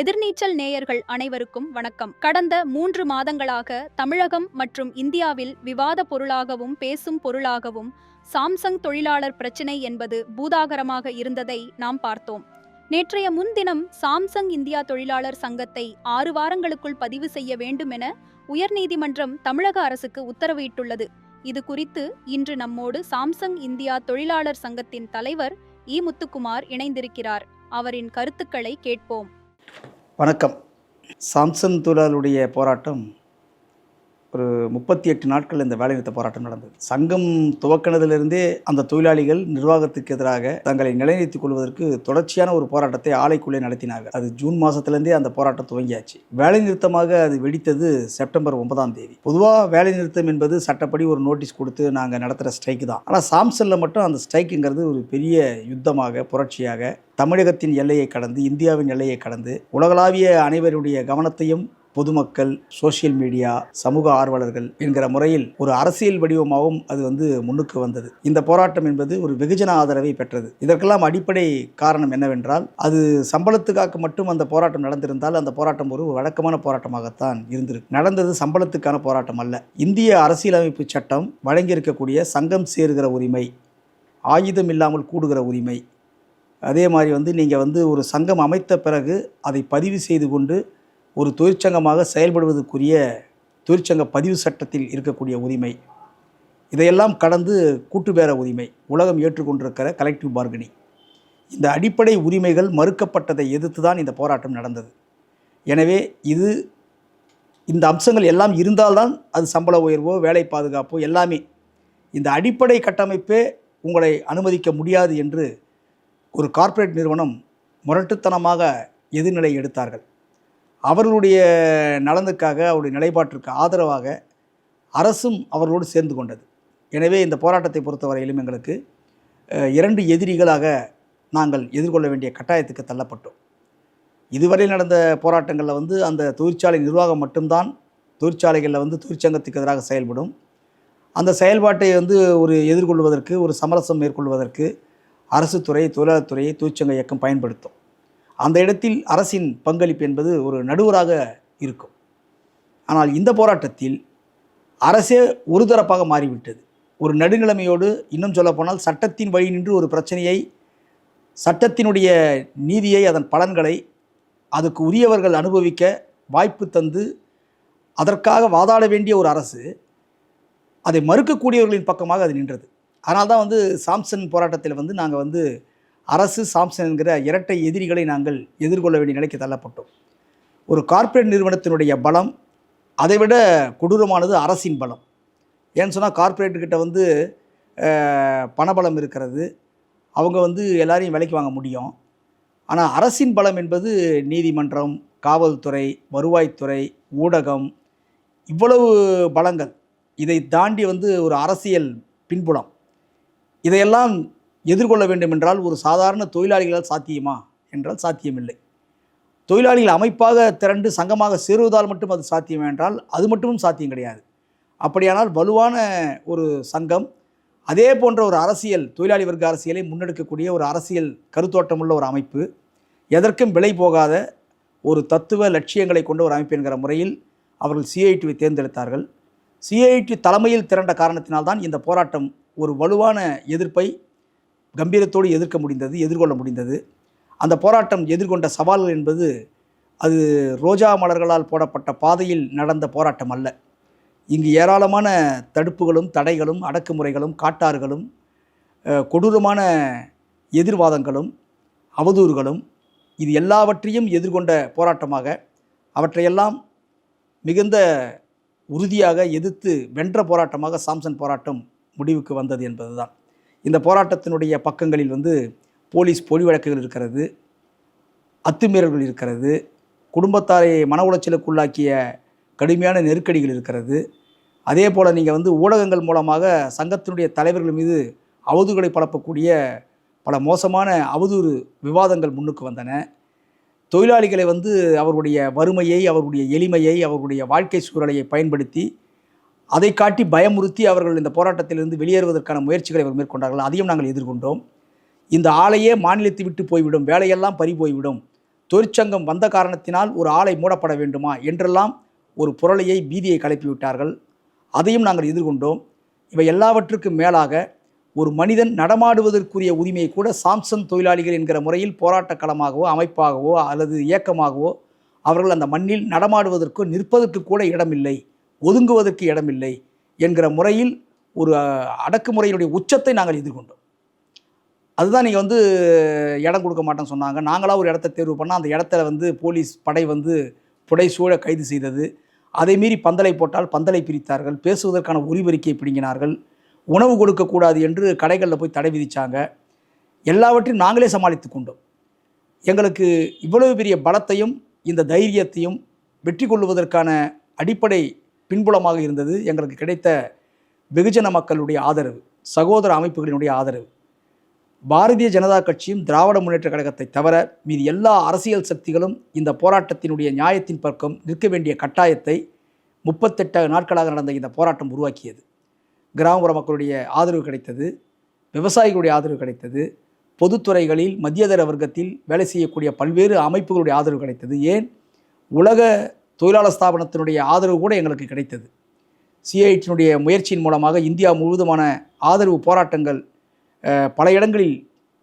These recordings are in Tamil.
எதிர்நீச்சல் நேயர்கள் அனைவருக்கும் வணக்கம். கடந்த மூன்று மாதங்களாக தமிழகம் மற்றும் இந்தியாவில் விவாத பொருளாகவும் பேசும் பொருளாகவும் சாம்சங் தொழிலாளர் பிரச்சினை என்பது பூதாகரமாக இருந்ததை நாம் பார்த்தோம். நேற்றைய முன்தினம் சாம்சங் இந்தியா தொழிலாளர் சங்கத்தை ஆறு வாரங்களுக்குள் பதிவு செய்ய வேண்டும் என உயர்நீதிமன்றம் தமிழக அரசுக்கு உத்தரவிட்டுள்ளது. இது குறித்து இன்று நம்மோடு சாம்சங் இந்தியா தொழிலாளர் சங்கத்தின் தலைவர் இ முத்துக்குமார் இணைந்திருக்கிறார். அவரின் கருத்துக்களை கேட்போம். வணக்கம். சாம்சங் தொழிலாளருடைய போராட்டம் ஒரு முப்பத்தி எட்டு நாட்கள் இந்த வேலைநிறுத்த போராட்டம் நடந்தது. சங்கம் துவக்கினதிலிருந்தே அந்த தொழிலாளிகள் நிர்வாகத்துக்கு எதிராக தங்களை நிலைநிறுத்திக் கொள்வதற்கு தொடர்ச்சியான ஒரு போராட்டத்தை ஆலைக்குள்ளே நடத்தினார்கள். அது ஜூன் மாதத்துலேருந்தே அந்த போராட்டம் துவங்கியாச்சு. வேலைநிறுத்தமாக அது வெடித்தது செப்டம்பர் ஒன்பதாம் தேதி. பொதுவாக வேலைநிறுத்தம் என்பது சட்டப்படி ஒரு நோட்டீஸ் கொடுத்து நாங்கள் நடத்துகிற ஸ்ட்ரைக் தான். ஆனால் சாம்சனில் மட்டும் அந்த ஸ்ட்ரைக்குங்கிறது ஒரு பெரிய யுத்தமாக புரட்சியாக தமிழகத்தின் எல்லையை கடந்து இந்தியாவின் எல்லையை கடந்து உலகளாவிய அனைவருடைய கவனத்தையும் பொதுமக்கள் சோஷியல் மீடியா சமூக ஆர்வலர்கள் என்கிற முறையில் ஒரு அரசியல் வடிவமாகவும் அது வந்து முன்னுக்கு வந்தது. இந்த போராட்டம் என்பது ஒரு வெகுஜன ஆதரவை பெற்றது. இதற்கெல்லாம் அடிப்படை காரணம் என்னவென்றால் அது சம்பளத்துக்காக மட்டும் அந்த போராட்டம் நடந்திருந்தால் அந்த போராட்டம் ஒரு வழக்கமான போராட்டமாகத்தான் இருந்திருக்கு. நடந்தது சம்பளத்துக்கான போராட்டம் அல்ல. இந்திய அரசியலமைப்பு சட்டம் வழங்கியிருக்கக்கூடிய சங்கம் சேருகிற உரிமை ஆயுதம் இல்லாமல் கூடுகிற உரிமை அதே மாதிரி வந்து நீங்கள் வந்து ஒரு சங்கம் அமைத்த பிறகு அதை பதிவு செய்து கொண்டு ஒரு தொழிற்சங்கமாக செயல்படுவதற்குரிய தொழிற்சங்க பதிவு சட்டத்தில் இருக்கக்கூடிய உரிமை. இதையெல்லாம் கடந்து கூட்டுப்பேர உரிமை உலகம் ஏற்றுக்கொண்டிருக்கிற கலெக்டிவ் பார்கனிங் இந்த அடிப்படை உரிமைகள் மறுக்கப்பட்டதை எதிர்த்து தான் இந்த போராட்டம் நடந்தது. எனவே இது இந்த அம்சங்கள் எல்லாம் இருந்தால்தான் அது சம்பள உயர்வோ வேலை பாதுகாப்போ எல்லாமே இந்த அடிப்படை கட்டமைப்பே உங்களை அனுமதிக்க முடியாது என்று ஒரு கார்ப்பரேட் நிறுவனம் முரட்டுத்தனமாக எதிர்நிலை எடுத்தார்கள். அவர்களுடைய நலனுக்காக அவருடைய நிலைப்பாட்டிற்கு ஆதரவாக அரசும் அவர்களோடு சேர்ந்து கொண்டது. எனவே இந்த போராட்டத்தை பொறுத்தவரையிலும் எங்களுக்கு இரண்டு எதிரிகளாக நாங்கள் எதிர்கொள்ள வேண்டிய கட்டாயத்துக்கு தள்ளப்பட்டோம். இதுவரை நடந்த போராட்டங்களில் வந்து அந்த தொழிற்சாலை நிர்வாகம் மட்டும்தான் தொழிற்சாலைகளில் வந்து தொழிற்சங்கத்துக்கு எதிராக செயல்படும். அந்த செயல்பாட்டை வந்து ஒரு எதிர்கொள்வதற்கு ஒரு சமரசம் மேற்கொள்வதற்கு அரசு துறை தொழிலாளர் துறையை தொழிற்சங்க இயக்கம் பயன்படுத்தும். அந்த இடத்தில் அரசின் பங்களிப்பு என்பது ஒரு நடுவராக இருக்கும். ஆனால் இந்த போராட்டத்தில் அரசே ஒரு தரப்பாக மாறிவிட்டது. ஒரு நடுநிலைமையோடு இன்னும் சொல்லப்போனால் சட்டத்தின் வழி நின்று ஒரு பிரச்சனையை சட்டத்தினுடைய நீதியை அதன் பலன்களை அதுக்கு உரியவர்கள் அனுபவிக்க வாய்ப்பு தந்து அதற்காக வாதாட வேண்டிய ஒரு அரசு அதை மறுக்கக்கூடியவர்களின் பக்கமாக அது நின்றது. அதனால் தான் வந்து சாம்சன் போராட்டத்தில் வந்து நாங்கள் வந்து அரசு சாம்சன் என்கிற இரட்டை எதிரிகளை நாங்கள் எதிர்கொள்ள வேண்டிய நிலைக்கு தள்ளப்பட்டோம். ஒரு கார்ப்பரேட் நிறுவனத்தினுடைய பலம் அதைவிட கொடூரமானது அரசின் பலம். ஏன்னு சொன்னால் கார்ப்பரேட்டுக்கிட்ட வந்து பணபலம் இருக்கிறது. அவங்க வந்து எல்லாரையும் விலைக்கு வாங்க முடியும். ஆனால் அரசின் பலம் என்பது நீதிமன்றம் காவல்துறை வருவாய்த்துறை ஊடகம் இவ்வளவு பலங்கள். இதை தாண்டி வந்து ஒரு அரசியல் பின்புலம். இதையெல்லாம் எதிர்கொள்ள வேண்டும் என்றால் ஒரு சாதாரண தொழிலாளிகளால் சாத்தியமா என்றால் சாத்தியமில்லை. தொழிலாளிகள் அமைப்பாக திரண்டு சங்கமாக சேருவதால் மட்டும் அது சாத்தியம் என்றால் அது மட்டும் சாத்தியம் கிடையாது. அப்படியானால் வலுவான ஒரு சங்கம் அதே போன்ற ஒரு அரசியல் தொழிலாளி வர்க்க அரசியலை முன்னெடுக்கக்கூடிய ஒரு அரசியல் கருத்தோட்டமுள்ள ஒரு அமைப்பு எதற்கும் விலை போகாத ஒரு தத்துவ லட்சியங்களை கொண்ட ஒரு அமைப்பு என்கிற முறையில் அவர்கள் சிஐடிவை தேர்ந்தெடுத்தார்கள். சிஐடி தலைமையில் திரண்ட காரணத்தினால்தான் இந்த போராட்டம் ஒரு வலுவான எதிர்ப்பை கம்பீரத்தோடு எதிர்க்க முடிந்தது எதிர்கொள்ள முடிந்தது. அந்த போராட்டம் எதிர்கொண்ட சவால்கள் என்பது அது ரோஜா மலர்களால் போடப்பட்ட பாதையில் நடந்த போராட்டம் அல்ல. இங்கு ஏராளமான தடுப்புகளும் தடைகளும் அடக்குமுறைகளும் காட்டாறுகளும் கொடூரமான எதிர்வாதங்களும் அவதூறுகளும் இது எல்லாவற்றையும் எதிர்கொண்ட போராட்டமாக அவற்றையெல்லாம் மிகுந்த உறுதியாக எதிர்த்து வென்ற போராட்டமாக சாம்சன் போராட்டம் முடிவுக்கு வந்தது என்பதுதான். இந்த போராட்டத்தினுடைய பக்கங்களில் வந்து போலீஸ் பொலி வழக்குகள் இருக்கிறது அத்துமீறல்கள் இருக்கிறது குடும்பத்தாரை மன உளைச்சலுக்குள்ளாக்கிய கடுமையான நெருக்கடிகள் இருக்கிறது. அதே போல் நீங்கள் வந்து ஊடகங்கள் மூலமாக சங்கத்தினுடைய தலைவர்கள் மீது அவதூறுகளை பரப்பக்கூடிய பல மோசமான அவதூறு விவாதங்கள் முன்னுக்கு வந்தன. தொழிலாளிகளை வந்து அவருடைய வறுமையை அவருடைய எளிமையை அவருடைய வாழ்க்கை சூழலையை பயன்படுத்தி அதை காட்டி பயமுறுத்தி அவர்கள் இந்த போராட்டத்திலிருந்து வெளியேறுவதற்கான முயற்சிகளை அவர் மேற்கொண்டார்கள். அதையும் நாங்கள் எதிர்கொண்டோம். இந்த ஆலையே மாநிலத்தை விட்டு போய்விடும். வேலையெல்லாம் பறி போய்விடும். தொழிற்சங்கம் வந்த காரணத்தினால் ஒரு ஆலை மூடப்பட வேண்டுமா என்றெல்லாம் ஒரு புரளையை பீதியை கிளப்பிவிட்டார்கள் அதையும் நாங்கள் எதிர்கொண்டோம். இவை எல்லாவற்றுக்கும் மேலாக ஒரு மனிதன் நடமாடுவதற்குரிய உரிமையை கூட சாம்சங் தொழிலாளிகள் என்கிற முறையில் போராட்ட களமாகவோ அமைப்பாகவோ அல்லது இயக்கமாகவோ அவர்கள் அந்த மண்ணில் நடமாடுவதற்கோ நிற்பதற்கு கூட இடமில்லை. ஒதுங்குவதற்கு இடமில்லை என்கிற முறையில் ஒரு அடக்குமுறையினுடைய உச்சத்தை நாங்கள் எதிர்கொண்டோம். அதுதான் நீங்கள் வந்து இடம் கொடுக்க மாட்டேன்னு சொன்னாங்க. நாங்களாக ஒரு இடத்த தேர்வு பண்ணால் அந்த இடத்துல வந்து போலீஸ் படை வந்து புடை சூழ கைது செய்தது. அதை மீறி பந்தலை போட்டால் பந்தலை பிரித்தார்கள். பேசுவதற்கான உரிவறிக்கையை பிடுங்கினார்கள். உணவு கொடுக்கக்கூடாது என்று கடைகளில் போய் தடை விதித்தாங்க எல்லாவற்றையும் நாங்களே சமாளித்து கொண்டோம். எங்களுக்கு இவ்வளவு பெரிய பலத்தையும் இந்த தைரியத்தையும் வெற்றி கொள்வதற்கான அடிப்படை பின்புலமாக இருந்தது எங்களுக்கு கிடைத்த வெகுஜன மக்களுடைய ஆதரவு சகோதர அமைப்புகளினுடைய ஆதரவு. பாரதிய ஜனதா கட்சியும் திராவிட முன்னேற்ற கழகத்தை தவிர மீது எல்லா அரசியல் சக்திகளும் இந்த போராட்டத்தினுடைய நியாயத்தின் பக்கம் நிற்க வேண்டிய கட்டாயத்தை முப்பத்தெட்டு நாட்களாக நடந்த இந்த போராட்டம் உருவாக்கியது. கிராமப்புற மக்களுடைய ஆதரவு கிடைத்தது விவசாயிகளுடைய ஆதரவு கிடைத்தது பொதுத்துறைகளில் மத்தியதர வர்க்கத்தில் வேலை செய்யக்கூடிய பல்வேறு அமைப்புகளுடைய ஆதரவு கிடைத்தது. ஏன்? உலக தொழிலாளர் ஸ்தாபனத்தினுடைய ஆதரவு கூட எங்களுக்கு கிடைத்தது. சிஐடியினுடைய முயற்சியின் மூலமாக இந்தியா முழுவதுமான ஆதரவு போராட்டங்கள் பல இடங்களில்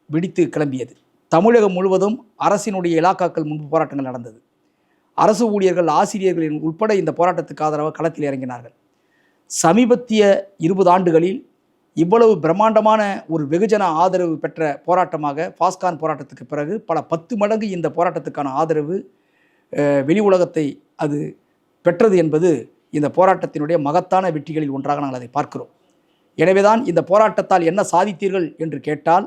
வெடித்து கிளம்பியது. தமிழகம் முழுவதும் அரசினுடைய இலாக்காக்கள் முன்பு போராட்டங்கள் நடந்தது. அரசு ஊழியர்கள் ஆசிரியர்களின் உட்பட இந்த போராட்டத்துக்கு ஆதரவாக களத்தில் இறங்கினார்கள். சமீபத்திய இருபது ஆண்டுகளில் இவ்வளவு பிரம்மாண்டமான ஒரு வெகுஜன ஆதரவு பெற்ற போராட்டமாக பாஸ்கான் போராட்டத்துக்கு பிறகு பல பத்து மடங்கு இந்த போராட்டத்துக்கான ஆதரவு வெளி உலகத்தை அது பெற்றது என்பது இந்த போராட்டத்தினுடைய மகத்தான வெற்றிகளில் ஒன்றாக நாங்கள் அதை பார்க்கிறோம். எனவேதான் இந்த போராட்டத்தால் என்ன சாதித்தீர்கள் என்று கேட்டால்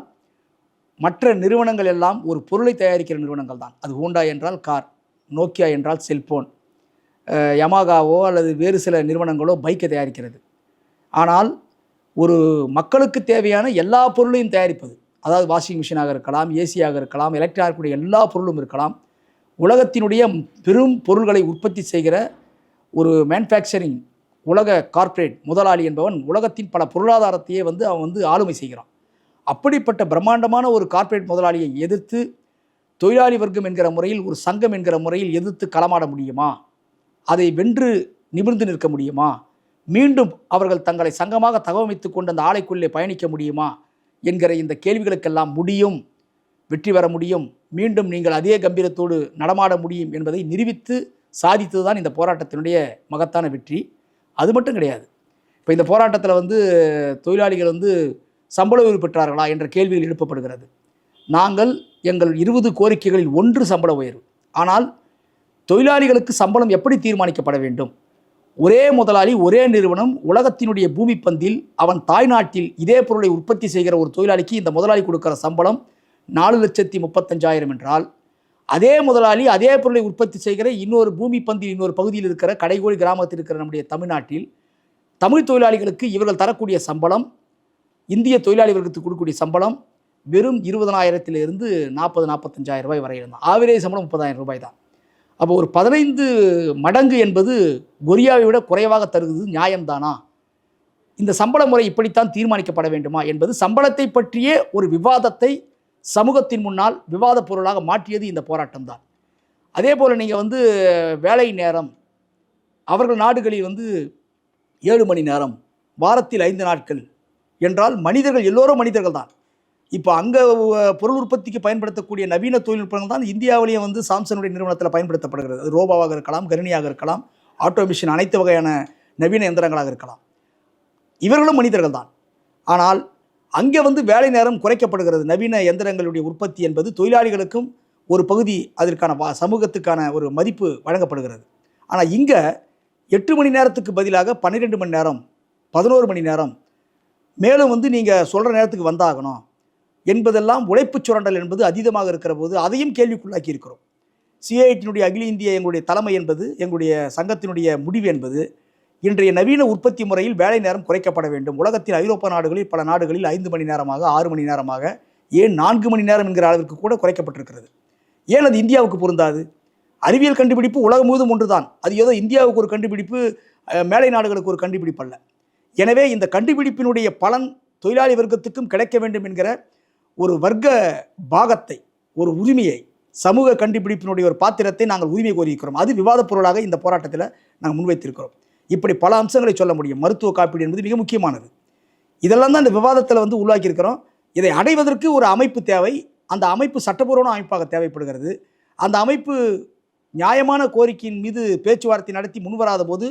மற்ற நிறுவனங்கள் எல்லாம் ஒரு பொருளை தயாரிக்கிற நிறுவனங்கள் தான். அது ஹூண்டா என்றால் கார் நோக்கியா என்றால் செல்போன் யமாகாவோ அல்லது வேறு சில நிறுவனங்களோ பைக்கை தயாரிக்கிறது. ஆனால் ஒரு மக்களுக்கு தேவையான எல்லா பொருளையும் தயாரிப்பது அதாவது வாஷிங் மிஷினாக இருக்கலாம் ஏசியாக இருக்கலாம் எலக்ட்ரானிக்குடைய எல்லா பொருளும் இருக்கலாம் உலகத்தினுடைய பெரும் பொருள்களை உற்பத்தி செய்கிற ஒரு மேனுஃபேக்சரிங் உலக கார்ப்பரேட் முதலாளி என்பவன் உலகத்தின் பல பொருளாதாரத்தையே வந்து அவன் வந்து ஆளுமை செய்கிறான். அப்படிப்பட்ட பிரம்மாண்டமான ஒரு கார்ப்பரேட் முதலாளியை எதிர்த்து தொழிலாளி வர்க்கம் என்கிற முறையில் ஒரு சங்கம் என்கிற முறையில் எதிர்த்து களமாட முடியுமா? அதை வென்று நிமிர்ந்து நிற்க முடியுமா? மீண்டும் அவர்கள் தங்களை சங்கமாக தகவமைத்து கொண்டு அந்த ஆலைக்குள்ளே பயணிக்க முடியுமா? என்கிற இந்த கேள்விகளுக்கெல்லாம் முடியும். வெற்றி பெற முடியும். மீண்டும் நீங்கள் அதே கம்பீரத்தோடு நடமாட முடியும் என்பதை நிரூபித்து சாதித்தது தான் இந்த போராட்டத்தினுடைய மகத்தான வெற்றி. அது மட்டும் கிடையாது. இப்போ இந்த போராட்டத்தில் வந்து தொழிலாளிகள் வந்து சம்பள உயர்வு பெற்றார்களா என்ற கேள்விகள் எழுப்பப்படுகிறது. நாங்கள் எங்கள் இருபது கோரிக்கைகளில் ஒன்று சம்பள உயர்வு. ஆனால் தொழிலாளிகளுக்கு சம்பளம் எப்படி தீர்மானிக்கப்பட வேண்டும்? ஒரே முதலாளி ஒரே நிறுவனம் உலகத்தினுடைய பூமி பந்தில் அவன் தாய்நாட்டில் இதே பொருளை உற்பத்தி செய்கிற ஒரு தொழிலாளிக்கு இந்த முதலாளி கொடுக்கிற சம்பளம் நாலு லட்சத்தி முப்பத்தஞ்சாயிரம் என்றால் அதே முதலாளி அதே பொருளை உற்பத்தி செய்கிற இன்னொரு பூமி பந்தில் இன்னொரு பகுதியில் இருக்கிற கடைகோடி கிராமத்தில் இருக்கிற நம்முடைய தமிழ்நாட்டில் தமிழ் தொழிலாளிகளுக்கு இவர்கள் தரக்கூடிய சம்பளம் இந்திய தொழிலாளி வர்க்கத்துக்கு கொடுக்கக்கூடிய சம்பளம் வெறும் இருபதனாயிரத்திலிருந்து நாற்பது நாற்பத்தஞ்சாயிரம் ரூபாய் வரையிலும் தான். ஆவரேஜ் சம்பளம் முப்பதாயிரம் ரூபாய் தான். அப்போ ஒரு பதினைந்து மடங்கு என்பது கொரியாவை விட குறைவாக தருகிறது நியாயம்தானா? இந்த சம்பள முறை இப்படித்தான் தீர்மானிக்கப்பட வேண்டுமா என்பது சம்பளத்தை பற்றிய ஒரு விவாதத்தை சமூகத்தின் முன்னால் விவாத பொருளாக மாற்றியது இந்த போராட்டம் தான் அதே போல் நீங்கள் வந்து வேலை நேரம் அவர்கள் நாடுகளில் வந்து ஏழு மணி நேரம் வாரத்தில் ஐந்து நாட்கள் என்றால் மனிதர்கள் எல்லோரும் மனிதர்கள் தான். இப்போ அங்கே பொருள் உற்பத்திக்கு பயன்படுத்தக்கூடிய நவீன தொழில்நுட்பங்கள் தான் இந்தியாவிலேயே வந்து சாம்சனுடைய நிறுவனத்தில் பயன்படுத்தப்படுகிறது. அது ரோபாவாக இருக்கலாம் கருணியாக இருக்கலாம் ஆட்டோமிஷன் அனைத்து வகையான நவீன எந்திரங்களாக இருக்கலாம். இவர்களும் மனிதர்கள் தான். ஆனால் அங்கே வந்து வேலை நேரம் குறைக்கப்படுகிறது. நவீன எந்திரங்களுடைய உற்பத்தி என்பது தொழிலாளிகளுக்கும் ஒரு பகுதி அதற்கான வா- சமூகத்துக்கான ஒரு மதிப்பு வழங்கப்படுகிறது. ஆனால் இங்கே எட்டு மணி நேரத்துக்கு பதிலாக பன்னிரெண்டு மணி நேரம் பதினோரு மணி நேரம் மேலும் வந்து நீங்கள் சொல்கிற நேரத்துக்கு வந்தாகணும் என்பதெல்லாம் உழைப்பு சுரண்டல் என்பது அதீதமாக இருக்கிற போது அதையும் கேள்விக்குள்ளாக்கி இருக்கிறோம். சிஐடியினுடைய அகில இந்திய எங்களுடைய தலைமை என்பது எங்களுடைய சங்கத்தினுடைய முடிவு என்பது இன்றைய நவீன உற்பத்தி முறையில் வேலை நேரம் குறைக்கப்பட வேண்டும். உலகத்தில் ஐரோப்பா நாடுகளில் பல நாடுகளில் ஐந்து மணி நேரமாக ஆறு மணி நேரமாக ஏன் நான்கு மணி நேரம் என்கிற அளவிற்கு கூட குறைக்கப்பட்டிருக்கிறது. ஏன் அது இந்தியாவுக்கு பொருந்தாது? அறிவியல் கண்டுபிடிப்பு உலகம் முழுவதும் ஒன்றுதான். அது ஏதோ இந்தியாவுக்கு ஒரு கண்டுபிடிப்பு மேலை நாடுகளுக்கு ஒரு கண்டுபிடிப்பு அல்ல. எனவே இந்த கண்டுபிடிப்பினுடைய பலன் தொழிலாளி வர்க்கத்துக்கும் கிடைக்க வேண்டும் என்கிற ஒரு வர்க்க பாகத்தை ஒரு உரிமையை சமூக கண்டுபிடிப்பினுடைய ஒரு பாத்திரத்தை நாங்கள் உரிமை கோரியிருக்கிறோம். அது விவாதப் பொருளாக இந்த போராட்டத்தில் நாங்கள் முன்வைத்திருக்கிறோம். இப்படி பல அம்சங்களை சொல்ல முடியும். மருத்துவ காப்பீடு என்பது மிக முக்கியமானது. இதெல்லாம் தான் இந்த விவாதத்தில் வந்து உருவாக்கியிருக்கிறோம் இதை அடைவதற்கு ஒரு அமைப்பு தேவை. அந்த அமைப்பு சட்டப்பூர்வமான அமைப்பாக தேவைப்படுகிறது. அந்த அமைப்பு நியாயமான கோரிக்கையின் மீது பேச்சுவார்த்தை நடத்தி முன்வராத போது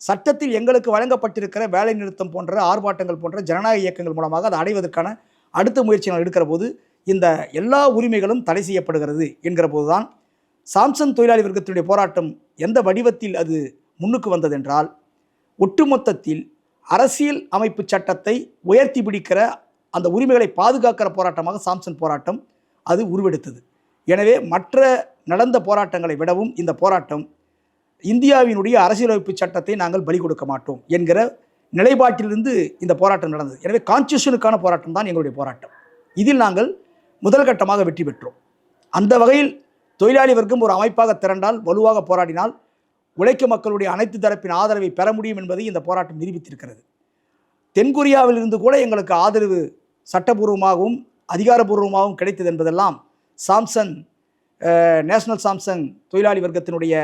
சட்டத்தில் எங்களுக்கு வழங்கப்பட்டிருக்கிற வேலை நிறுத்தம் போன்ற ஆர்ப்பாட்டங்கள் போன்ற ஜனநாயக இயக்கங்கள் மூலமாக அதை அடைவதற்கான அடுத்த முயற்சிகள் எடுக்கிற போது இந்த எல்லா உரிமைகளும் தடை செய்யப்படுகிறது என்கிற போதுதான். சாம்சங் தொழிலாளி வர்க்கத்தினுடைய போராட்டம் எந்த வடிவத்தில் அது முன்னுக்கு வந்ததென்றால் ஒட்டுமொத்தத்தில் அரசியல் அமைப்பு சட்டத்தை உயர்த்தி பிடிக்கிற அந்த உரிமைகளை பாதுகாக்கிற போராட்டமாக சாம்சன் போராட்டம் அது உருவெடுத்தது. எனவே மற்ற நடந்த போராட்டங்களை விடவும் இந்த போராட்டம் இந்தியாவினுடைய அரசியலமைப்பு சட்டத்தை நாங்கள் பலி கொடுக்க மாட்டோம் என்கிற நிலைப்பாட்டிலிருந்து இந்த போராட்டம் நடந்தது. எனவே கான்ஸ்டியூஷனுக்கான போராட்டம் தான் எங்களுடைய போராட்டம். இதில் நாங்கள் முதல் கட்டமாக வெற்றி பெற்றோம். அந்த வகையில் தொழிலாளி வர்க்கம் ஒரு அமைப்பாக திரண்டால் வலுவாக போராடினால் உழைக்கும் மக்களுடைய அனைத்து தரப்பின் ஆதரவை பெற முடியும் என்பதை இந்த போராட்டம் நிரூபித்திருக்கிறது. தென்கொரியாவிலிருந்து கூட எங்களுக்கு ஆதரவு சட்டபூர்வமாகவும் அதிகாரபூர்வமாகவும் கிடைத்தது என்பதெல்லாம் சாம்சங் நேஷனல் சாம்சங் தொழிலாளி வர்க்கத்தினுடைய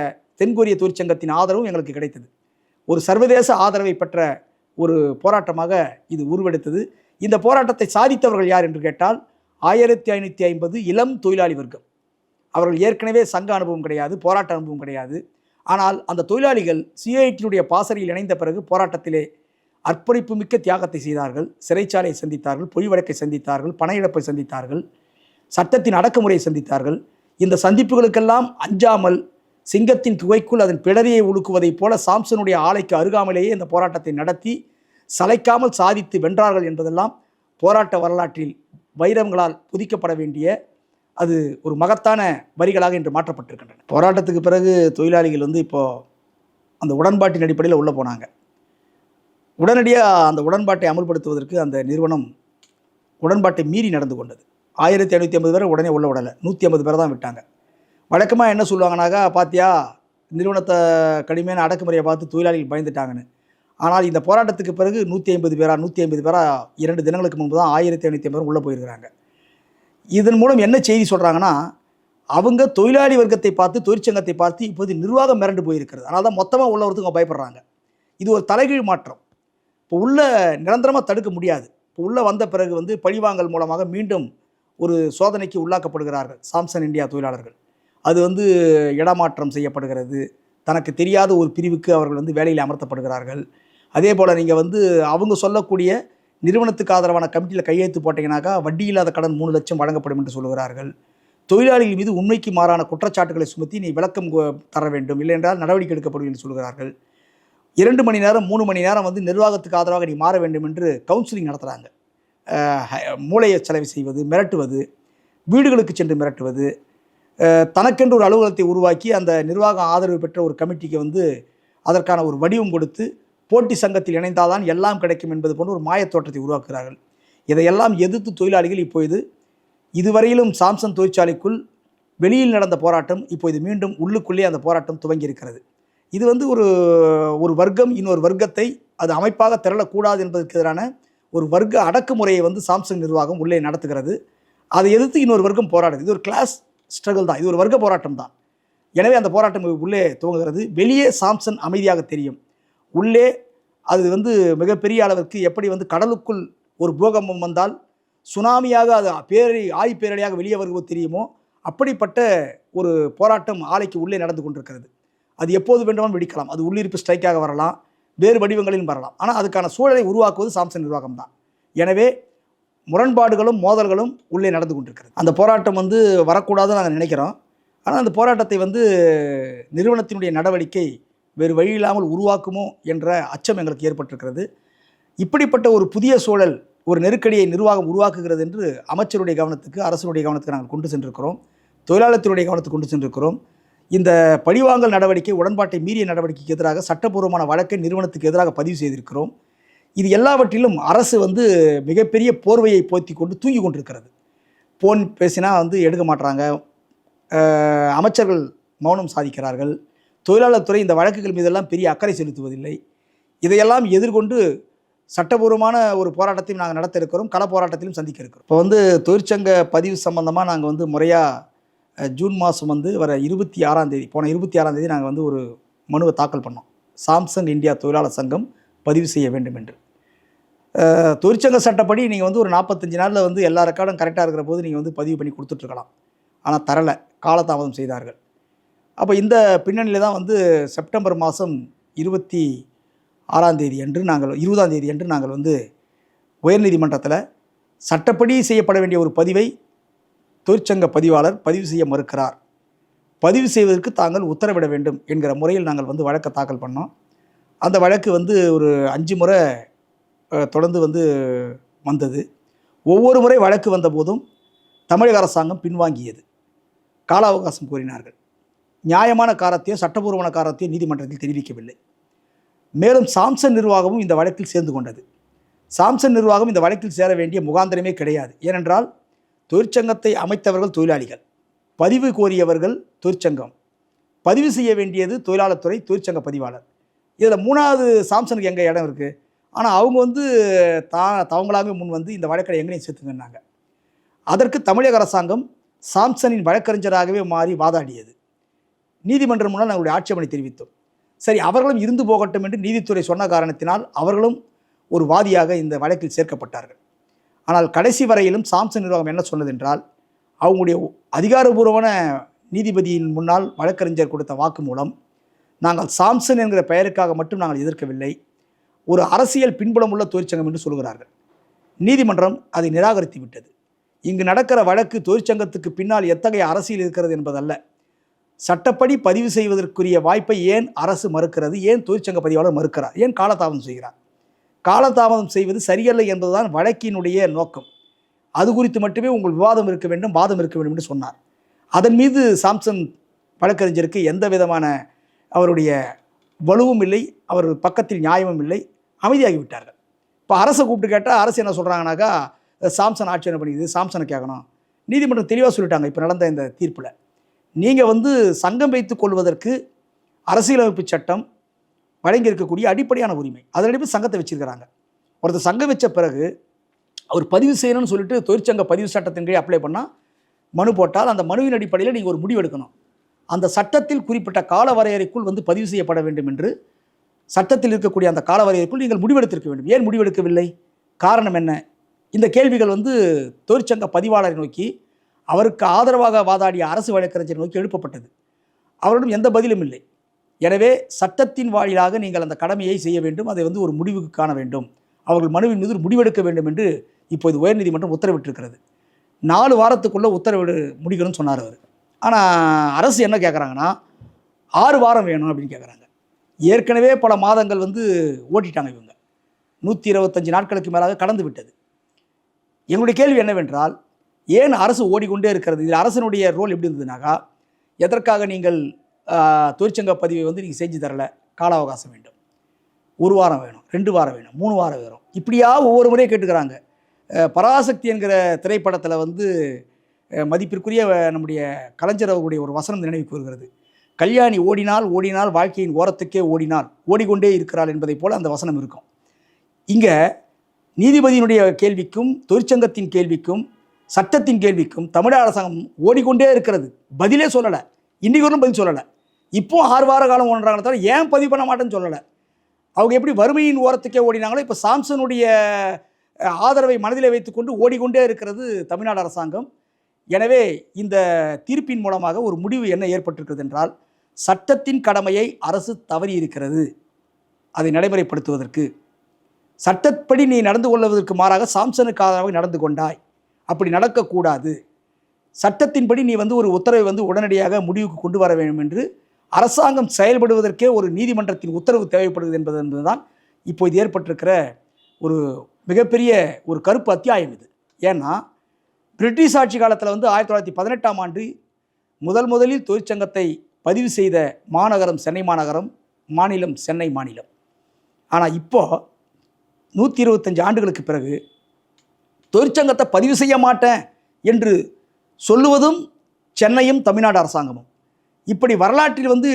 தென்கொரிய தொழிற்சங்கத்தின் ஆதரவும் எங்களுக்கு கிடைத்தது. ஒரு சர்வதேச ஆதரவை பெற்ற ஒரு போராட்டமாக இது உருவெடுத்தது. இந்த போராட்டத்தை சாதித்தவர்கள் யார் என்று கேட்டால் ஆயிரத்தி ஐநூற்றி ஐம்பது இளம் தொழிலாளி வர்க்கம். அவர்கள் ஏற்கனவே சங்க அனுபவம் கிடையாது போராட்ட அனுபவம் கிடையாது. ஆனால் அந்த தொழிலாளிகள் சிஐடியினுடைய பாசறையில் இணைந்த பிறகு போராட்டத்திலே அர்ப்பணிப்பு மிக்க தியாகத்தை செய்தார்கள். சிறைச்சாலையை சந்தித்தார்கள் பொய் வழக்கை சந்தித்தார்கள் பண இழப்பை சந்தித்தார்கள் சட்டத்தின் அடக்குமுறையை சந்தித்தார்கள். இந்த சந்திப்புகளுக்கெல்லாம் அஞ்சாமல் சிங்கத்தின் துவைக்குள் அதன் பிடரியை உழுக்குவதைப் போல சாம்சனுடைய ஆலைக்கு அருகாமலேயே இந்த போராட்டத்தை நடத்தி சளைக்காமல் சாதித்து வென்றார்கள் என்பதெல்லாம் போராட்ட வரலாற்றில் வைரங்களால் புதிக்கப்பட வேண்டிய அது ஒரு மகத்தான வரிகளாக இன்று மாற்றப்பட்டிருக்கின்றன. போராட்டத்துக்கு பிறகு தொழிலாளிகள் வந்து இப்போது அந்த உடன்பாட்டின் அடிப்படையில் உள்ளே போனாங்க. உடனடியாக அந்த உடன்பாட்டை அமல்படுத்துவதற்கு அந்த நிறுவனம் உடன்பாட்டை மீறி நடந்து கொண்டது. ஆயிரத்தி ஐநூற்றி ஐம்பது பேரை உடனே உள்ள விடலை. நூற்றி ஐம்பது பேரை தான் விட்டாங்க. வழக்கமாக என்ன சொல்லுவாங்கனாக்கா பாத்தியா நிறுவனத்தை கடுமையான அடக்குமுறையை பார்த்து தொழிலாளிகள் பயந்துட்டாங்கன்னு. ஆனால் இந்த போராட்டத்துக்கு பிறகு நூற்றி ஐம்பது பேரா நூற்றி ஐம்பது பேரா இரண்டு தினங்களுக்கு முன்பு தான் ஆயிரத்தி ஐநூற்றி ஐம்பது உள்ளே போயிருக்கிறாங்க. இதன் மூலம் என்ன செய்தி சொல்கிறாங்கன்னா அவங்க தொழிலாளி வர்க்கத்தை பார்த்து தொழிற்சங்கத்தை பார்த்து இப்போது நிர்வாகம் மிரண்டு போயிருக்கிறது. அதனால் தான் மொத்தமாக உள்ள பயப்படுறாங்க. இது ஒரு தலைகீழ் மாற்றம். இப்போ உள்ள நிரந்தரமாக தடுக்க முடியாது. இப்போ உள்ளே வந்த பிறகு வந்து பழிவாங்கல் மூலமாக மீண்டும் ஒரு சோதனைக்கு உள்ளாக்கப்படுகிறார்கள் சாம்சங் இந்தியா தொழிலாளர்கள். அது வந்து இடமாற்றம் செய்யப்படுகிறது. தனக்கு தெரியாத ஒரு பிரிவுக்கு அவர்கள் வந்து வேலையில் அமர்த்தப்படுகிறார்கள். அதே போல் நீங்கள் வந்து அவங்க சொல்லக்கூடிய நிறுவனத்துக்கு ஆதரவான கமிட்டியில் கையெழுத்து போட்டீங்கன்னாக்கா வட்டி இல்லாத கடன் மூணு லட்சம் வழங்கப்படும் என்று சொல்கிறார்கள் தொழிலாளிகள் மீது உண்மைக்கு மாறான குற்றச்சாட்டுகளை சுமத்தி நீ விளக்கம் தர வேண்டும். இல்லை என்றால் நடவடிக்கை எடுக்கப்படும் என்று சொல்கிறார்கள் இரண்டு மணி நேரம் மூணு மணி நேரம் வந்து நிர்வாகத்துக்கு ஆதரவாக நீ மாற வேண்டும் என்று கவுன்சிலிங் நடத்துகிறாங்க மூளையை செலவு செய்வது மிரட்டுவது வீடுகளுக்கு சென்று மிரட்டுவது தனக்கென்று ஒரு அலுவலகத்தை உருவாக்கி அந்த நிர்வாகம் ஆதரவு பெற்ற ஒரு கமிட்டிக்கு வந்து அதற்கான ஒரு வடிவம் கொடுத்து போட்டி சங்கத்தில் இணைந்தால்தான் எல்லாம் கிடைக்கும் என்பது போன்ற ஒரு மாயத் தோற்றத்தை உருவாக்குகிறார்கள். இதையெல்லாம் எதிர்த்து தொழிலாளிகள் இப்பொழுது இதுவரையிலும் சாம்சங் தொழிற்சாலைக்குள் வெளியில் நடந்த போராட்டம் இப்போது மீண்டும் உள்ளுக்குள்ளே அந்த போராட்டம் துவங்கி இருக்கிறது இது வந்து ஒரு ஒரு வர்க்கம் இன்னொரு வர்க்கத்தை அது அமைப்பாக திரளக்கூடாது என்பதற்கு எதிரான ஒரு வர்க்க அடக்குமுறையை வந்து சாம்சங் நிர்வாகம் உள்ளே நடத்துகிறது. அதை எதிர்த்து இன்னொரு வர்க்கம் போராடுது இது ஒரு கிளாஸ் ஸ்ட்ரகிள் தான். இது ஒரு வர்க்க போராட்டம் தான். எனவே அந்த போராட்டம் உள்ளே துவங்குகிறது. வெளியே சாம்சன் அமைதியாக தெரியும். உள்ளே அது வந்து மிகப்பெரிய அளவிற்கு எப்படி வந்து கடலுக்குள் ஒரு பூகம்பம் வந்தால் சுனாமியாக அது பேரடி ஆய் வெளியே வருவது தெரியுமோ? அப்படிப்பட்ட ஒரு போராட்டம் ஆலைக்கு உள்ளே நடந்து கொண்டிருக்கிறது. அது எப்போது வேண்டுமானும் வெடிக்கலாம். அது உள்ளிருப்பு ஸ்ட்ரைக்காக வரலாம். வேறு வடிவங்களிலும் வரலாம். ஆனால் அதுக்கான சூழலை உருவாக்குவது சாம்சங் நிர்வாகம் தான். எனவே முரண்பாடுகளும் மோதல்களும் உள்ளே நடந்து கொண்டிருக்கிறது. அந்த போராட்டம் வந்து வரக்கூடாதுன்னு நாங்கள் நினைக்கிறோம். ஆனால் அந்த போராட்டத்தை வந்து நிறுவனத்தினுடைய நடவடிக்கை வேறு வழி இல்லாமல் உருவாக்குமோ என்ற அச்சம் எங்களுக்கு ஏற்பட்டிருக்கிறது. இப்படிப்பட்ட ஒரு புதிய சூழல் ஒரு நெருக்கடியை நிர்வாகம் உருவாக்குகிறது என்று அமைச்சருடைய கவனத்துக்கு அரசனுடைய கவனத்துக்கு நாங்கள் கொண்டு சென்றிருக்கிறோம். தொழிலாளர்களுடைய கவனத்துக்கு கொண்டு சென்றிருக்கிறோம். இந்த பழிவாங்கல் நடவடிக்கை உடன்பாட்டை மீறிய நடவடிக்கைக்கு எதிராக சட்டப்பூர்வமான வழக்கை நிறுவனத்துக்கு எதிராக பதிவு செய்திருக்கிறோம். இது எல்லாவற்றிலும் அரசு வந்து மிகப்பெரிய போர்வையை போத்தி கொண்டு தூங்கி கொண்டிருக்கிறது. போன் பேசினா வந்து எடுக்க மாட்டுறாங்க அமைச்சர்கள் மௌனம் சாதிக்கிறார்கள். தொழிலாளர் துறை இந்த வழக்குகள் மீதெல்லாம் பெரிய அக்கறை செலுத்துவதில்லை. இதையெல்லாம் எதிர்கொண்டு சட்டபூர்வமான ஒரு போராட்டத்தையும் நாங்கள் நடத்த இருக்கிறோம் கள போராட்டத்திலும் சந்திக்க இருக்கிறோம். இப்போ வந்து தொழிற்சங்க பதிவு சம்பந்தமாக நாங்கள் வந்து முறையாக ஜூன் மாதம் வந்து வர இருபத்தி ஆறாம் தேதி போன இருபத்தி ஆறாம் தேதி நாங்கள் வந்து ஒரு மனுவை தாக்கல் பண்ணோம். சாம்சங் இந்தியா தொழிலாளர் சங்கம் பதிவு செய்ய வேண்டும் என்று. தொழிற்சங்க சட்டப்படி நீங்கள் வந்து ஒரு நாற்பத்தஞ்சு நாளில் வந்து எல்லா ரெக்கார்டும் கரெக்டாக இருக்கிற போது நீங்கள் வந்து பதிவு பண்ணி கொடுத்துட்ருக்கலாம் ஆனால் தரலை. காலதாமதம் செய்தார்கள். அப்போ இந்த பின்னணியில் தான் வந்து செப்டம்பர் மாதம் இருபத்தி ஆறாம் தேதி அன்று நாங்கள் இருபதாம் தேதி அன்று நாங்கள் வந்து உயர்நீதிமன்றத்தில் சட்டப்படி செய்யப்பட வேண்டிய ஒரு பதிவை தொழிற்சங்க பதிவாளர் பதிவு செய்ய மறுக்கிறார். பதிவு செய்வதற்கு தாங்கள் உத்தரவிட வேண்டும் என்கிற முறையில் நாங்கள் வந்து வழக்கை தாக்கல் பண்ணோம். அந்த வழக்கு வந்து ஒரு அஞ்சு முறை தொடர்ந்து வந்து வந்தது. ஒவ்வொரு முறை வழக்கு வந்த போதும் தமிழக அரசாங்கம் பின்வாங்கியது. கால அவகாசம் கோரினார்கள். நியாயமான காரத்தையும் சட்டபூர்வமான காரத்தையும் நீதிமன்றத்தில் தெரிவிக்கவில்லை. மேலும் சாம்சன் நிர்வாகமும் இந்த வழக்கில் சேர்ந்து கொண்டது. சாம்சன் நிர்வாகம் இந்த வழக்கில் சேர வேண்டிய முகாந்திரமே கிடையாது. ஏனென்றால் தொழிற்சங்கத்தை அமைத்தவர்கள் தொழிலாளிகள். பதிவு கோரியவர்கள் தொழிற்சங்கம். பதிவு செய்ய வேண்டியது தொழிலாளர் துறை தொழிற்சங்க பதிவாளர். இதில் மூணாவது சாம்சனுக்கு எங்கே இடம் இருக்குது ஆனால் அவங்க வந்து தா தவங்களாகவே முன் வந்து இந்த வழக்கடை எங்கேயும் சேர்த்துங்கன்னாங்க அதற்கு தமிழக அரசாங்கம் சாம்சனின் வழக்கறிஞராகவே மாறி வாதாடியது. நீதிமன்றம் முன்னால் நாங்களுடைய ஆட்சேபனை தெரிவித்தோம். சரி அவர்களும் இருந்து போகட்டும் என்று நீதித்துறை சொன்ன காரணத்தினால் அவர்களும் ஒரு வாதியாக இந்த வழக்கில் சேர்க்கப்பட்டார்கள். ஆனால் கடைசி வரையிலும் சாம்சங் நிர்வாகம் என்ன சொன்னதென்றால் அவங்களுடைய அதிகாரபூர்வமான நீதிபதியின் முன்னால் வழக்கறிஞர் கொடுத்த வாக்குமூலம் நாங்கள் சாம்சன் என்கிற பெயருக்காக மட்டும் நாங்கள் எதிர்க்கவில்லை ஒரு அரசியல் பின்புலம் உள்ள தொழிற்சங்கம் என்று சொல்கிறார்கள். நீதிமன்றம் அதை நிராகரித்து விட்டது இங்கு நடக்கிற வழக்கு தொழிற்சங்கத்துக்கு பின்னால் எத்தகைய அரசியல் இருக்கிறது என்பதல்ல. சட்டப்படி பதிவு செய்வதற்குரிய வாய்ப்பை ஏன் அரசு மறுக்கிறது? ஏன் தொழிற்சங்க பதிவாளர் மறுக்கிறார்? ஏன் காலதாமதம் செய்கிறார்? காலதாமதம் செய்வது சரியல்ல என்பதுதான் வழக்கினுடைய நோக்கம். அது குறித்து மட்டுமே உங்கள் விவாதம் இருக்க வேண்டும் வாதம் இருக்க வேண்டும் என்று சொன்னார். அதன் மீது சாம்சன் வழக்கறிஞருக்கு எந்த விதமான அவருடைய வலுவும் இல்லை அவர் பக்கத்தில் நியாயமும் இல்லை அமைதியாகி விட்டார்கள். இப்போ அரசை கூப்பிட்டு கேட்டால் அரசு என்ன சொல்கிறாங்கனாக்கா சாம்சன் ஆட்சேபனை பண்ணிக்குது? சாம்சனை கேட்கணும். நீதிமன்றம் தெளிவாக சொல்லிட்டாங்க இப்போ நடந்த இந்த தீர்ப்பில். நீங்கள் வந்து சங்கம் வைத்து கொள்வதற்கு அரசியலமைப்பு சட்டம் வழங்கியிருக்கக்கூடிய அடிப்படையான உரிமை. அதன் சங்கத்தை வச்சுருக்கிறாங்க. ஒருத்தர் சங்கம் வச்ச பிறகு அவர் பதிவு செய்யணும்னு சொல்லிட்டு தொழிற்சங்க பதிவு சட்டத்தின் கீழ் அப்ளை பண்ணால் மனு போட்டால் அந்த மனுவின் அடிப்படையில் நீங்கள் ஒரு முடிவு எடுக்கணும். அந்த சட்டத்தில் குறிப்பிட்ட கால வரையறைக்குள் வந்து பதிவு செய்யப்பட வேண்டும் என்று சட்டத்தில் இருக்கக்கூடிய அந்த கால வரையறைக்குள் நீங்கள் முடிவெடுத்திருக்க வேண்டும். ஏன் முடிவெடுக்கவில்லை காரணம் என்ன? இந்த கேள்விகள் வந்து தொழிற்சங்க பதிவாளரை நோக்கி அவருக்கு ஆதரவாக வாதாடிய அரசு வழக்கறிஞர் நோக்கி எழுப்பப்பட்டது. அவரிடம் எந்த பதிலும் இல்லை. எனவே சட்டத்தின் வாயிலாக நீங்கள் அந்த கடமையை செய்ய வேண்டும். அதை வந்து ஒரு முடிவுக்கு காண வேண்டும். அவர்கள் மனுவின் மீது முடிவெடுக்க வேண்டும் என்று இப்போது உயர்நீதிமன்றம் உத்தரவிட்டிருக்கிறது. நாலு வாரத்துக்குள்ளே உத்தரவிடு முடிக்கணும்னு சொன்னார் அவர். ஆனால் அரசு என்ன கேட்குறாங்கன்னா ஆறு வாரம் வேணும் அப்படின்னு கேட்குறாங்க ஏற்கனவே பல மாதங்கள் வந்து ஓட்டிட்டாங்க இவங்க. நூற்றி இருபத்தஞ்சு நாட்களுக்கு மேலாக கடந்து விட்டது. எங்களுடைய கேள்வி என்னவென்றால் ஏன் அரசு ஓடிக்கொண்டே இருக்கிறது? இதில் அரசனுடைய ரோல் எப்படி இருந்ததுனாக்கா எதற்காக நீங்கள் தொழிற்சங்க பதிவை வந்து நீங்கள் செஞ்சு தரல? கால அவகாசம் வேண்டும். ஒரு வாரம் வேணும் ரெண்டு வாரம் வேணும் மூணு வாரம் வேணும். இப்படியா ஒவ்வொரு முறையும் கேட்டுக்கிறாங்க. பராசக்தி என்கிற திரைப்படத்தில் வந்து மதிப்பிற்குரிய நம்முடைய கலைஞர் அவர்களுடைய ஒரு வசனம் நினைவுக்கு வருகிறது. கல்யாணி ஓடினால் ஓடினால் வாழ்க்கையின் ஓரத்துக்கே ஓடினால் ஓடிக்கொண்டே இருக்கிறாள் என்பதைப் போல அந்த வசனம் இருக்கும். இங்கே நீதிபதியினுடைய கேள்விக்கும் தொழிற்சங்கத்தின் கேள்விக்கும் சட்டத்தின் கேள்விக்கும் தமிழக அரசாங்கம் ஓடிக்கொண்டே இருக்கிறது. பதிலே சொல்லலை. இன்னைக்கு வரலும் பதில் சொல்லலை. இப்போ ஆறு வார காலம் ஓடுறாங்களே தவிர ஏன் பதிவு பண்ண மாட்டேன்னு சொல்லலை. அவங்க எப்படி வறுமையின் ஓரத்துக்கே ஓடினாங்களோ இப்போ சாம்சனுடைய ஆதரவை மனதில் வைத்துக்கொண்டு ஓடிக்கொண்டே இருக்கிறது தமிழ்நாடு அரசாங்கம். எனவே இந்த தீர்ப்பின் மூலமாக ஒரு முடிவு என்ன ஏற்பட்டிருக்கிறது என்றால் சட்டத்தின் கடமையை அரசு தவறி இருக்கிறது. அதை நடைமுறைப்படுத்துவதற்கு. சட்டப்படி நீ நடந்து கொள்வதற்கு மாறாக சாம்சனுக்கு ஆதரவாக நடந்து கொண்டாய். அப்படி நடக்கக்கூடாது. சட்டத்தின்படி நீ வந்து ஒரு உத்தரவை வந்து உடனடியாக முடிவுக்கு கொண்டு வர வேண்டும் என்று அரசாங்கம் செயல்படுவதற்கே ஒரு நீதிமன்றத்தின் உத்தரவு தேவைப்படுகிறது என்பது என்பதுதான் இப்போ இது ஏற்பட்டிருக்கிற ஒரு மிகப்பெரிய ஒரு கருப்பு அத்தியாயம் இது. ஏன்னா பிரிட்டிஷ் ஆட்சி காலத்தில் வந்து ஆயிரத்தி தொள்ளாயிரத்தி பதினெட்டாம் ஆண்டு முதல் முதலில் தொழிற்சங்கத்தை பதிவு செய்த மாநகரம் சென்னை மாநகரம் மாநிலம் சென்னை மாநிலம். ஆனால் இப்போ நூற்றி இருபத்தஞ்சு ஆண்டுகளுக்கு பிறகு தொழிற்சங்கத்தை பதிவு செய்ய மாட்டேன் என்று சொல்லுவதும் சென்னையும் தமிழ்நாடு அரசாங்கமும். இப்படி வரலாற்றில் வந்து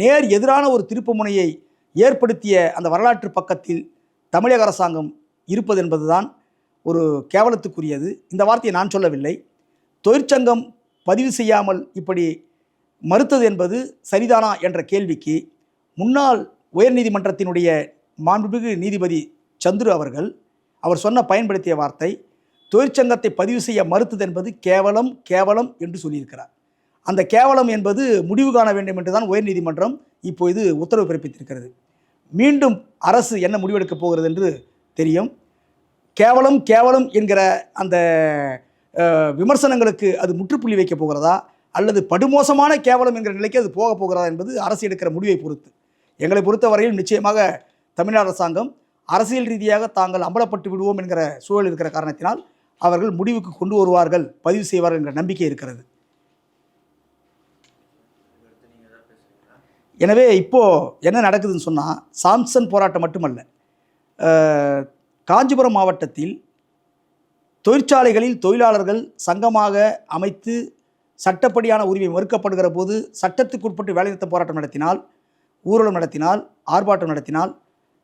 நேர் எதிரான ஒரு திருப்புமுனையை ஏற்படுத்திய அந்த வரலாற்று பக்கத்தில் தமிழக அரசாங்கம் இருப்பது என்பதுதான் ஒரு கேவலத்துக்குரியது. இந்த வார்த்தையை நான் சொல்லவில்லை. தொழிற்சங்கம் பதிவு செய்யாமல் இப்படி மறுத்தது என்பது சரிதானா என்ற கேள்விக்கு முன்னாள் உயர்நீதிமன்றத்தினுடைய மாண்புமிகு நீதிபதி சந்துரு அவர்கள் அவர் சொன்ன பயன்படுத்திய வார்த்தை தொழிற்சங்கத்தை பதிவு செய்ய மறுத்தது என்பது கேவலம் கேவலம் என்று சொல்லியிருக்கிறார். அந்த கேவலம் என்பது முடிவு காண வேண்டும் என்று தான் உயர்நீதிமன்றம் இப்போது உத்தரவு பிறப்பித்திருக்கிறது. மீண்டும் அரசு என்ன முடிவெடுக்கப் போகிறது என்று தெரியும். கேவலம் கேவலம் என்கிற அந்த விமர்சனங்களுக்கு அது முற்றுப்புள்ளி வைக்கப் போகிறதா? அல்லது படுமோசமான கேவலம் என்கிற நிலைக்கு அது போக போகிறதா என்பது அரசு எடுக்கிற முடிவை பொறுத்து. எங்களை பொறுத்தவரையில் நிச்சயமாக தமிழ்நாடு அரசாங்கம் அரசியல் ரீதியாக தாங்கள் அம்பலப்பட்டு விடுவோம் என்கிற சூழல் இருக்கிற காரணத்தினால் அவர்கள் முடிவுக்கு கொண்டு வருவார்கள் பதிவு செய்வார்கள் என்ற நம்பிக்கை இருக்கிறது. எனவே இப்போது என்ன நடக்குதுன்னு சொன்னால் சாம்சன் போராட்டம் மட்டுமல்ல. காஞ்சிபுரம் மாவட்டத்தில் தொழிற்சாலைகளில் தொழிலாளர்கள் சங்கமாக அமைத்து சட்டப்படியான உரிமை மறுக்கப்படுகிற போது சட்டத்துக்குட்பட்டு வேலைநிறுத்த போராட்டம் நடத்தினால் ஊர்வலம் நடத்தினால் ஆர்ப்பாட்டம் நடத்தினால்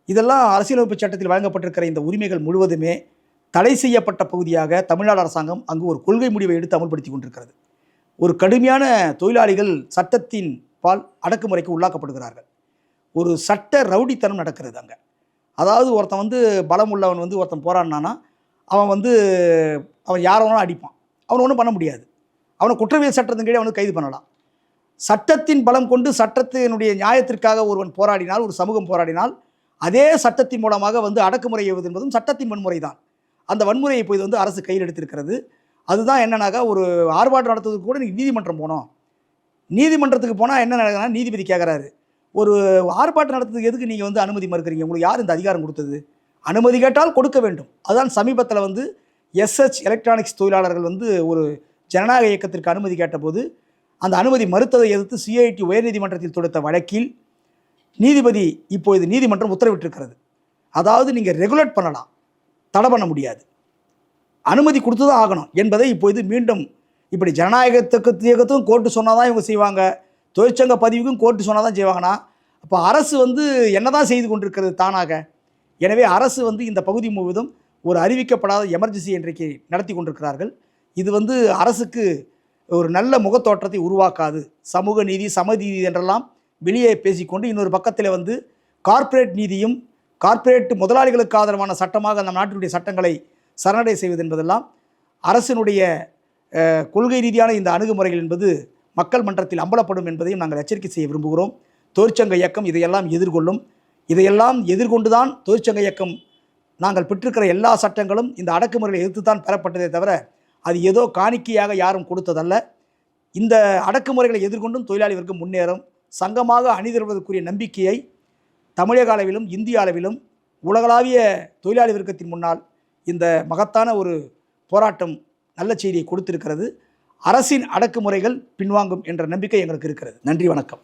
இதெல்லாம் அரசியலமைப்பு சட்டத்தில் வழங்கப்பட்டிருக்கிற இந்த உரிமைகள் முழுவதுமே தடை செய்யப்பட்ட பகுதியாக தமிழ்நாடு அரசாங்கம் அங்கு ஒரு கொள்கை முடிவை எடுத்து அமல்படுத்தி கொண்டிருக்கிறது. ஒரு கடுமையான தொழிலாளிகள் சட்டத்தின் பால் அடக்குமுறைக்கு உள்ளாக்கப்படுகிறார்கள். ஒரு சட்ட ரவுடித்தனம் நடக்கிறது அங்கே. அதாவது ஒருத்தன் வந்து பலம் உள்ளவன் வந்து ஒருத்தன் போராடினானா அவன் வந்து அவன் யாரை வேணாலும் அடிப்பான். அவனை ஒன்றும் பண்ண முடியாது. அவனை குற்றவியல் சட்டத்தின் கீழே அவனுக்கு கைது பண்ணலாம். சட்டத்தின் பலம் கொண்டு சட்டத்தினுடைய நியாயத்திற்காக ஒருவன் போராடினால் ஒரு சமூகம் போராடினால் அதே சட்டத்தின் மூலமாக வந்து அடக்குமுறை என்பதும் சட்டத்தின் வன்முறை தான் அந்த வன்முறையை இப்போது வந்து அரசு கையில் எடுத்திருக்கிறது. அதுதான் என்னன்னாக்கா ஒரு ஆர்ப்பாட்டம் நடத்துறதுக்கு கூட நீங்கள் நீதிமன்றம் போனோம் நீதிமன்றத்துக்கு போனால் என்ன நடக்குதுன்னா நீதிபதி கேட்குறாரு ஒரு ஆர்ப்பாட்டம் நடத்துறதுக்கு எதுக்கு நீங்கள் வந்து அனுமதி மறுக்கிறீங்க? உங்களுக்கு யார் இந்த அதிகாரம் கொடுத்தது? அனுமதி கேட்டால் கொடுக்க வேண்டும். அதான் சமீபத்தில் வந்து எஸ்ஹெச் எலக்ட்ரானிக்ஸ் தொழிலாளர்கள் வந்து ஒரு ஜனநாயக இயக்கத்திற்கு அனுமதி கேட்டபோது அந்த அனுமதி மறுத்ததை எதிர்த்து சிஐடி உயர்நீதிமன்றத்தில் தொடுத்த வழக்கில் நீதிபதி இப்போது நீதிமன்றம் உத்தரவிட்டிருக்கிறது. அதாவது நீங்கள் ரெகுலேட் பண்ணலாம். தடை பண்ண முடியாது. அனுமதி கொடுத்து தான் ஆகணும் என்பதை இப்போது மீண்டும் இப்படி ஜனநாயகத்துக்கு இயக்கத்துக்கும் கோர்ட்டு சொன்னால் தான் இவங்க செய்வாங்க. தொழிற்சங்க பதிவுக்கும் கோர்ட்டு சொன்னால் தான் செய்வாங்கன்னா அப்போ அரசு வந்து என்ன தான் செய்து கொண்டிருக்கிறது தானாக? எனவே அரசு வந்து இந்த பகுதி முழுவதும் ஒரு அறிவிக்கப்படாத எமர்ஜென்சி இன்றைக்கு நடத்தி கொண்டிருக்கிறார்கள். இது வந்து அரசுக்கு ஒரு நல்ல முகத்தோற்றத்தை உருவாக்காது. சமூக நீதி சமநீதி என்றெல்லாம் வெளியே பேசிக்கொண்டு இன்னொரு பக்கத்தில் வந்து கார்ப்பரேட் நீதியும் கார்ப்பரேட் முதலாளிகளுக்கு ஆதரவான சட்டமாக நம் நாட்டினுடைய சட்டங்களை சரணடை செய்வது என்பதெல்லாம் அரசினுடைய கொள்கை ரீதியான இந்த அணுகுமுறைகள் என்பது மக்கள் மன்றத்தில் அம்பலப்படும் என்பதையும் நாங்கள் எச்சரிக்கை செய்ய விரும்புகிறோம். தொழிற்சங்க இயக்கம் இதையெல்லாம் எதிர்கொள்ளும். இதையெல்லாம் எதிர்கொண்டுதான் தொழிற்சங்க இயக்கம் நாங்கள் பெற்றிருக்கிற எல்லா சட்டங்களும் இந்த அடக்குமுறைகளை எதிர்த்து தான் பெறப்பட்டதே தவிர அது ஏதோ காணிக்கையாக யாரும் கொடுத்ததல்ல. இந்த அடக்குமுறைகளை எதிர்கொண்டும் தொழிலாளி வர்க்கம் முன்னேறும். சங்கமாக அணிதிருவதற்குரிய நம்பிக்கையை தமிழக அளவிலும் இந்திய அளவிலும் உலகளாவிய தொழிலாளி வர்க்கத்தின் முன்னால் இந்த மகத்தான ஒரு போராட்டம் நல்ல செய்தியை கொடுத்திருக்கிறது. அரசின் அடக்குமுறைகள் பின்வாங்கும் என்ற நம்பிக்கை எங்களுக்கு இருக்கிறது. நன்றி வணக்கம்.